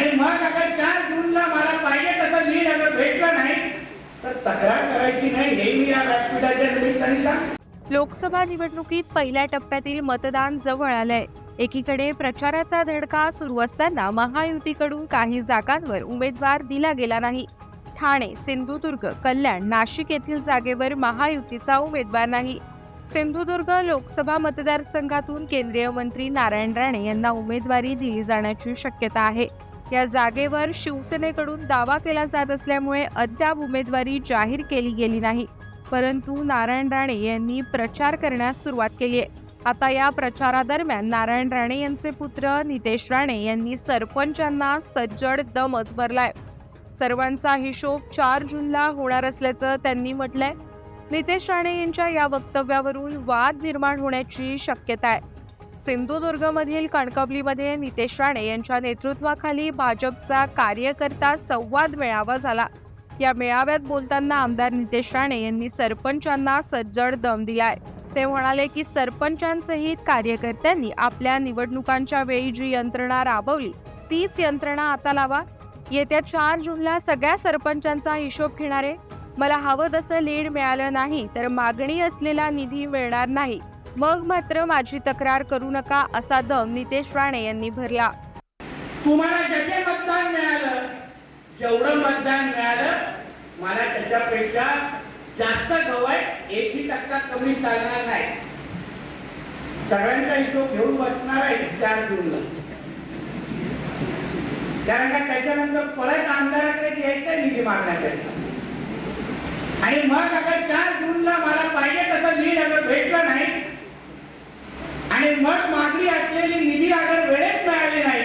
आणि मग अगर चार जूनला मला पाहिजे तसं लीड अगर भेटलं नाही तर तक्रार करायची नाही हे मी या व्यासपीठाच्या निमित्ताने सांग लोकसभा निवडणुकीत पहिल्या टप्प्यातील मतदान जवळ आलंय. एकीकडे प्रचाराचा धडका सुरू असताना महायुतीकडून काही जागांवर उमेदवार दिला गेला नाही. ठाणे सिंधुदुर्ग कल्याण नाशिक येथील जागेवर महायुतीचा उमेदवार नाही. सिंधुदुर्ग लोकसभा मतदारसंघातून केंद्रीय मंत्री नारायण राणे यांना उमेदवारी दिली जाण्याची शक्यता आहे. या जागेवर शिवसेनेकडून दावा केला जात असल्यामुळे अद्याप उमेदवारी जाहीर केली गेली नाही. परंतु नारायण राणे यांनी प्रचार करण्यास सुरुवात केली आहे. आता या प्रचारादरम्यान नारायण राणे यांचे पुत्र नितेश राणे यांनी सरपंचांना सज्जड दमच भरलाय. सर्वांचा हिशोब चार जूनला होणार असल्याचं त्यांनी म्हटलंय. नितेश राणे यांच्या या वक्तव्यावरून वाद निर्माण होण्याची शक्यता आहे. सिंधुदुर्गमधील कणकवलीमध्ये नितेश राणे यांच्या नेतृत्वाखाली भाजपचा कार्यकर्ता संवाद मेळावा झाला. या मेळाव्यात बोलताना आमदार नितेश राणे यांनी सरपंचांना सज्जड दम दिलाय. ते म्हणाले की सरपंचांसहित कार्यकर्त्यांनी आपल्या निवडणुकांच्या वेळी जी यंत्रणा राबवली तीच यंत्रणा आता लावा. येत्या चार जूनला सगळ्या सरपंचांचा हिशोब घेणारे मला हवं तसं लीड मिळालं नाही तर मागणी असलेला निधी मिळणार नाही मग मात्र माझी तक्रार करू नका असा दम नितेश राणे यांनी भरला. तुम्हाला जसे मतदान मिळालं जेवढं मतदान मिळालं मला त्याच्यापेक्षा जास्त गवय एकही टक्का कमी चालणार नाही. सगळ्यांचा हिशोब घेऊन बसणार आहे चार जूनला कारण का त्याच्यानंतर परत आमदाराकडे यायचं निधी मागण्यासाठी. आणि मग अगर चार जून मला पाहिजे तसं लीड अगर भेटलं नाही मठ मग मागणी असलेली निधी अगर वेळेत मिळाली नाही.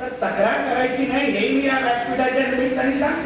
तर तक्रार करायची नाही हे मी या व्यासपीठाच्या निमित्ताने सांग